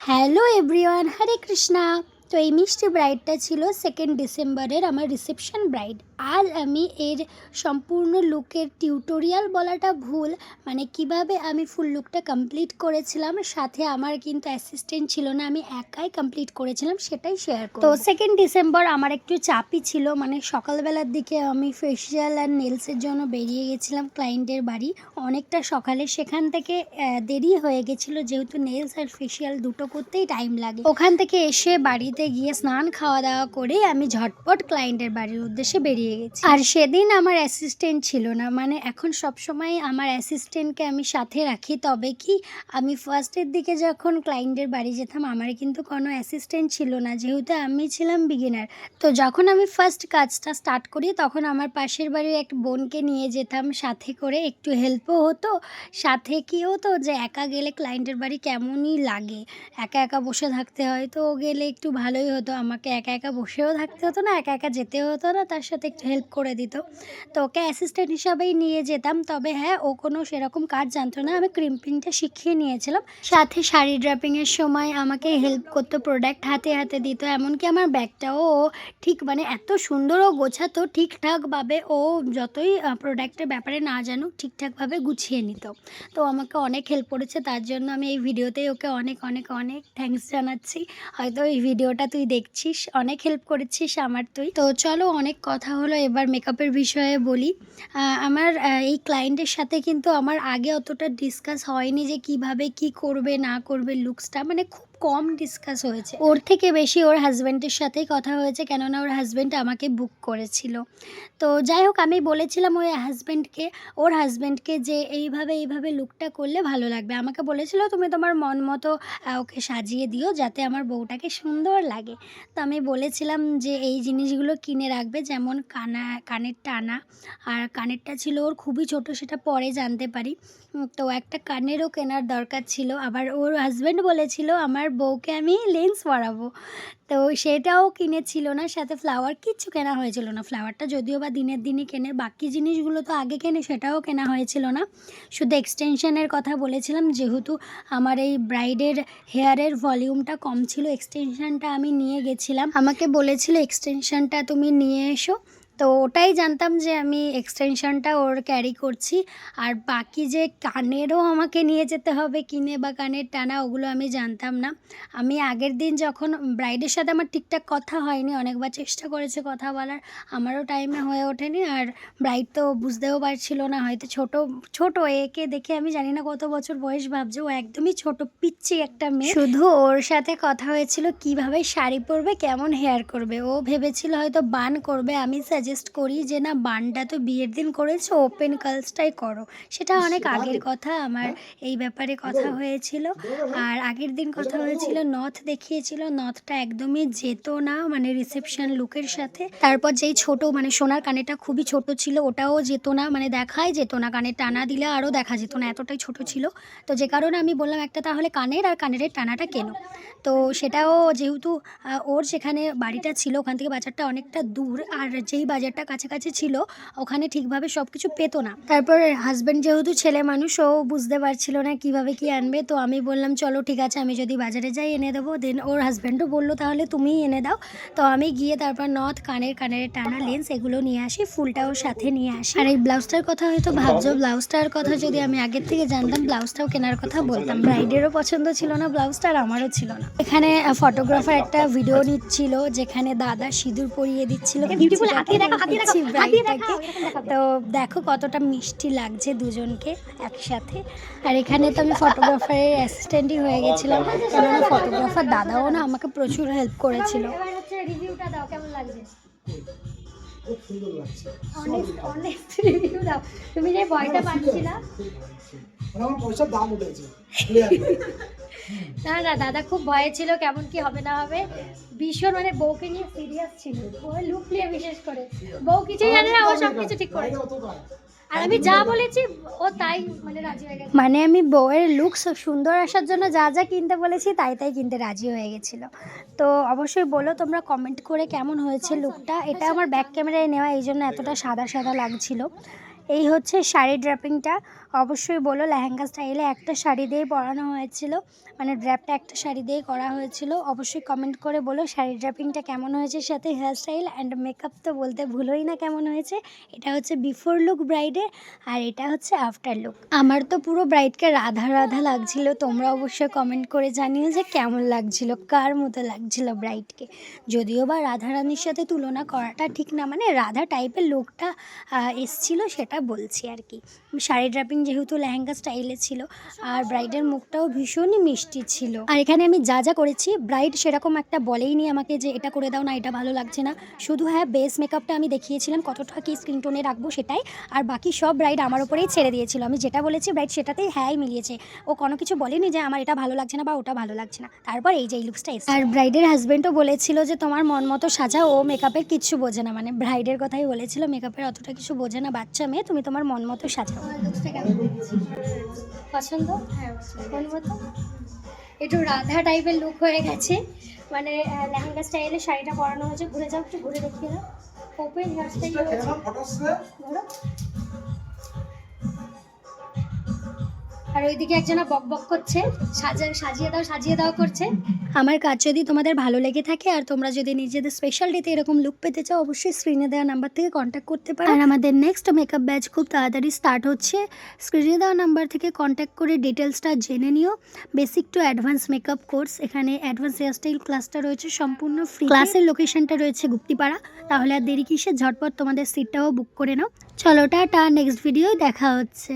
Hello everyone হরে কৃষ্ণা তো এই মিষ্টি ব্রাইডটা ছিল সেকেন্ড ডিসেম্বরের আমার রিসেপশন ব্রাইড আজ আমি এর সম্পূর্ণ লুকের টিউটোরিয়াল বলাটা ভুল মানে কীভাবে আমি ফুল লুকটা কমপ্লিট করেছিলাম, সাথে আমার কিন্তু অ্যাসিস্ট্যান্ট ছিল না, আমি একাই কমপ্লিট করেছিলাম, সেটাই শেয়ার তো সেকেন্ড ডিসেম্বর আমার একটু চাপই ছিল মানে সকালবেলার দিকে আমি ফেসিয়াল আর নেলসের জন্য বেরিয়ে গেছিলাম ক্লায়েন্টের বাড়ি। অনেকটা সকালে সেখান থেকে দেরি হয়ে গেছিল, যেহেতু নেলস আর ফেসিয়াল দুটো করতেই টাইম লাগে। ওখান থেকে এসে বাড়িতে গিয়ে স্নান খাওয়া দাওয়া করে আমি ঝটপট ক্লায়েন্টের বাড়ির উদ্দেশ্যে বেরিয়ে গেছি। আর সেদিন আমার অ্যাসিস্ট্যান্ট ছিল না মানে এখন সব সময় আমার অ্যাসিস্ট্যান্টকে আমি সাথে রাখি। তবে কি, আমি ফার্স্টের দিকে যখন ক্লায়েন্টের বাড়ি যেতাম, আমার কিন্তু কোনো অ্যাসিস্ট্যান্ট ছিল না, যেহেতু আমি ছিলাম বিগিনার তো যখন আমি ফার্স্ট কাজটা স্টার্ট করি, তখন আমার পাশের বাড়ির এক বোনকে নিয়ে যেতাম, সাথে করে একটু হেল্পও হতো। সাথে কি হতো যে, একা গেলে ক্লায়েন্টের বাড়ি কেমনই লাগে? একা একা বসে থাকতে হয়, তো গেলে একটু ভালোই হতো। আমাকে একা একা বসেও থাকতে হতো না, একা একা যেতেও হতো না, তার সাথে একটু হেল্প করে দিত। তো ওকে অ্যাসিস্ট্যান্ট হিসাবেই নিয়ে যেতাম। তবে হ্যাঁ ও কোনো সেরকম কাজ জানতো না। আমি ক্রিম্পিংটা শিখিয়ে নিয়েছিলাম। সাথে শাড়ি ড্রাপিংয়ের সময় আমাকে হেল্প করতো প্রোডাক্ট হাতে হাতে দিত। এমনকি আমার ব্যাগটাও ও ঠিক মানে এত সুন্দর ও গোছাতো, ঠিকঠাকভাবে ও যতই প্রোডাক্টের ব্যাপারে না জানুক, ঠিকঠাকভাবে গুছিয়ে নিত। তো আমাকে অনেক হেল্প করেছে। তার জন্য আমি এই ভিডিওতেই ওকে অনেক অনেক অনেক থ্যাঙ্কস জানাচ্ছি। হয়তো এই ভিডিওটা তুই দেখছিস, অনেক হেল্প করেছিস আমার তুই। তো চলো অনেক কথা হলো, এবার মেকআপের বিষয়ে বলি। আমার এই ক্লায়েন্টের সাথে কিন্তু আমার আগে অতটা ডিসকাস হয়নি যে কীভাবে কি করবে, না করবে লুকসটা মানে খুব কম ডিসকাস হয়েছে। ওর থেকে বেশি ওর হাজব্যান্ডের সাথেই কথা হয়েছে, কেননা ওর হাজব্যান্ড আমাকে বুক করেছিল। তো যাই হোক, আমি বলেছিলাম ওই হাজব্যান্ডকে ওর হাজব্যান্ডকে যে এইভাবে এইভাবে লুকটা করলে ভালো লাগবে। আমাকে বলেছিল, তুমি তোমার মন মতো ওকে সাজিয়ে দিও, যাতে আমার বউটাকে সুন্দর লাগে। তো আমি বলেছিলাম যে এই জিনিসগুলো কিনে রাখবে, যেমন কানা, কানের টানা। আর কানেরটা ছিল ওর খুবই ছোট, সেটা পরে জানতে পারি। তো একটা কানেরও কেনার দরকার ছিল। আবার ওর হাজব্যান্ড বলেছিল, আমার বউকে আমি লেন্স পরাবো। তো সেটাও কিনেছিল না, সাথে ফ্লাওয়ার কিচ্ছু কেনা হয়েছিল না। ফ্লাওয়ারটা যদিও বা দিনের দিনই কেনে, বাকি জিনিসগুলো তো আগে কেনে, সেটাও কেনা হয়েছিল না। শুধু এক্সটেনশনের কথা বলেছিলাম, যেহেতু আমার এই ব্রাইডের হেয়ারের ভলিউমটা কম ছিল এক্সটেনশনটা আমি নিয়ে গেছিলাম। আমাকে বলেছিল এক্সটেনশনটা তুমি নিয়ে এসো। তো ওটাই জানতাম যে আমি এক্সটেনশনটা ওর ক্যারি করছি। আর বাকি যে কানেরও আমাকে নিয়ে যেতে হবে, কিনে বা কানের টানা, ওগুলো আমি জানতাম না। আমি আগের দিন যখন ব্রাইডের সাথে আমার ঠিকঠাক কথা হয়নি, অনেকবার চেষ্টা করেছে কথা বলার, আমারও টাইমে হয়ে ওঠেনি। আর ব্রাইড তো বুঝতেও পারছিল না, হয়তো ছোট ছোট একে দেখে আমি জানি না কত বছর বয়স ভাবছে। ও একদমই ছোট পিচ্ছি একটা মেয়ে। শুধু ওর সাথে কথা হয়েছিল, কীভাবে শাড়ি পরবে, কেমন হেয়ার করবে। ও ভেবেছিল হয়তো বান করবে, আমি সাজেস্ট করি যে না বানটা তো বিয়ের দিন করেছ ওপেন কালসটাই করো। সেটা অনেক আগের কথা আমার এই ব্যাপারে কথা হয়েছিল। আর আগের দিন কথা হয়েছিল নথ দেখিয়েছিল নথটা একদমই যেত না মানে রিসেপশন লুকের সাথে। তারপর যেই ছোট মানে সোনার কানেরটা খুবই ছোট ছিল ওটাও যেত না মানে দেখাই যেত না কানে টানা দিলে আরও দেখা যেত না এতটাই ছোট ছিল। তো যে কারণে আমি বললাম একটা তাহলে কানের আর কানের টানাটা কেন? তো সেটাও যেহেতু ওর সেখানে বাড়িটা ছিল ওখান থেকে বাজারটা অনেকটা দূর আর যেই বাজারটা কাছাকাছি ছিল ওখানে ঠিকভাবে সব কিছু পেতো না। তারপর হাজব্যান্ড যেহেতু ছেলে মানুষ ও বুঝতে পারছিল না কীভাবে কি আনবে তো আমি বললাম চলো ঠিক আছে আমি যদি বাজারে যাই এনে দেবো। দেন ওর হাজব্যান্ডও বলল তাহলে তুমিই এনে দাও। তো আমি গিয়ে তারপর নথ কানের কানের টানা লেন্স এগুলো নিয়ে আসি ফুলটা ওর সাথে নিয়ে আসি। আর এই ব্লাউজটার কথা হয়তো ভাবছ ব্লাউজটার কথা যদি আমি আগের থেকে জানতাম ব্লাউজটাও কেনার কথা বলতাম। ব্রাইডেরও পছন্দ ছিল না ব্লাউজটা আর আমারও ছিল না। এখানে ফটোগ্রাফার একটা ভিডিও নিচ্ছিল যেখানে দাদা সিঁদুর পরিয়ে দিচ্ছিল দিচ্ছি তো দেখো কতটা মিষ্টি লাগছে দুজনকে একসাথে আর এখানে তো আমি ফটোগ্রাফারের অ্যাসিস্ট্যান্টই হয়ে গেছিলাম কেননা ফটোগ্রাফার দাদাও না আমাকে প্রচুর হেল্প করেছিল রিভিউটা দাও কেমন লাগছে খুব সুন্দর লাগছে অনেক অনেক রিভিউ দাও তুমি যে ভয়টা পাচ্ছিলা মানে আমার পয়সার দাম উঠেছে না না দাদা খুব ভয়ে ছিল কেমন কি হবে না হবে। ভীষণ মানে বউকে নিয়ে সিরিয়াস ছিল। ওই লুক নিয়ে বিশেষ করে। বউ কিছুই জানে না ও সব কিছু ঠিক করে। আর আমি যা বলেছি ও তাই মানে রাজি হয়ে গেছে। মানে আমি বউয়ের লুকস সুন্দর আসার জন্য যা যা কিনতে বলেছি তাই তাই কিনতে রাজি হয়ে গেছিল। তো অবশ্যই বলো তোমরা কমেন্ট করে কেমন হয়েছে লুকটা এটা আমার ব্যাক ক্যামেরায় নেওয়া এই জন্য এতটা সাদা সাদা লাগছিল। এই হচ্ছে শাড়ি ড্রাপিংটা অবশ্যই বলো লেহেঙ্গা স্টাইলে একটা শাড়ি দিয়ে পরানো হয়েছিল। মানে ড্র্যাপটা একটা শাড়ি দিয়ে করা হয়েছিল। অবশ্যই কমেন্ট করে বলো শাড়ি ড্র্যাপিংটা কেমন হয়েছে, সাথে হেয়ার স্টাইল অ্যান্ড মেকআপ তো বলতে ভুলোই না কেমন হয়েছে। এটা হচ্ছে বিফোর লুক ব্রাইডের আর এটা হচ্ছে আফটার লুক আমার তো পুরো ব্রাইডকে রাধা রাধা লাগছিল। তোমরা অবশ্যই কমেন্ট করে জানিও যে কেমন লাগছিল, কার মতো লাগছিল ব্রাইডকে যদিও বা রাধারানীর সাথে তুলনা করাটা ঠিক না মানে রাধা টাইপের লুকটা এসছিল, সেটা বলছি আর কি। শাড়ি ড্রাপিং যেহেতু লেহেঙ্গা স্টাইলে ছিল, আর ব্রাইডের মুখটাও ভীষণই মিষ্টি ছিল। আর এখানে আমি যা যা করেছি, ব্রাইড সেরকম একটা বলেই নি আমাকে যে এটা করে দাও না, এটা ভালো লাগছে না। শুধু হ্যাঁ বেস মেকআপটা আমি দেখিয়েছিলাম, কতটা কি স্ক্রিন টোনে রাখব সেটাই। আর বাকি সব ব্রাইড আমার উপরেই ছেড়ে দিয়েছিল। আমি যেটা বলেছি, ব্রাইড সেটাতেই হ্যাঁই মিলিয়েছে। ও কোনো কিছু বলেনি যে আমার এটা ভালো লাগছে না বা ওটা ভালো লাগছে না। তারপর এই যে এই লুকসটা এসে আর ব্রাইডের হাজব্যান্ডও বলেছিল যে তোমার মন মতো সাজা, ও মেকআপের কিচ্ছু বোঝে না। মানে ব্রাইডের কথাই বলেছিল, মেকআপের অতটা কিছু বোঝে না। বাচ্চা মেয়ে, তুমি তোমার মন মতো সাজাও। পছন্দ? হ্যাঁ মন মতো? একটু রাধা টাইপের লুক হয়ে গেছে। মানে লেহেঙ্গা স্টাইলে শাড়িটা পরানো হয়েছে। ঘুরে যাও একটু ঘুরে দেখিয়ে দাও। ওপেন হেয়ার স্টাইল ধরো। আর ওইদিকে একজনা বক বক করছে সাজা সাজিয়ে দাও সাজিয়ে দাও করছে। আমার কাজ যদি তোমাদের ভালো লেগে থাকে আর তোমরা যদি নিজেদের স্পেশাল ডেতে এরকম লুক পেতে চাও অবশ্যই স্ক্রিনে দেওয়া নাম্বার থেকে কন্ট্যাক্ট করতে পারো। আর আমাদের নেক্সট মেকআপ ব্যাচ খুব তাড়াতাড়ি স্টার্ট হচ্ছে। স্ক্রিনে দেওয়া নাম্বার থেকে কন্ট্যাক্ট করে ডিটেলসটা জেনে নিও। Basic to advance makeup course এখানে অ্যাডভান্স হেয়ারস্টাইল ক্লাসটা রয়েছে সম্পূর্ণ ফ্রি ক্লাসের লোকেশনটা রয়েছে গুপ্তিপাড়া। তাহলে আর দেরি কিসে ঝটপট তোমাদের সিটটাও বুক করে নাও। চলো টাটা নেক্সট ভিডিওয় দেখা হচ্ছে।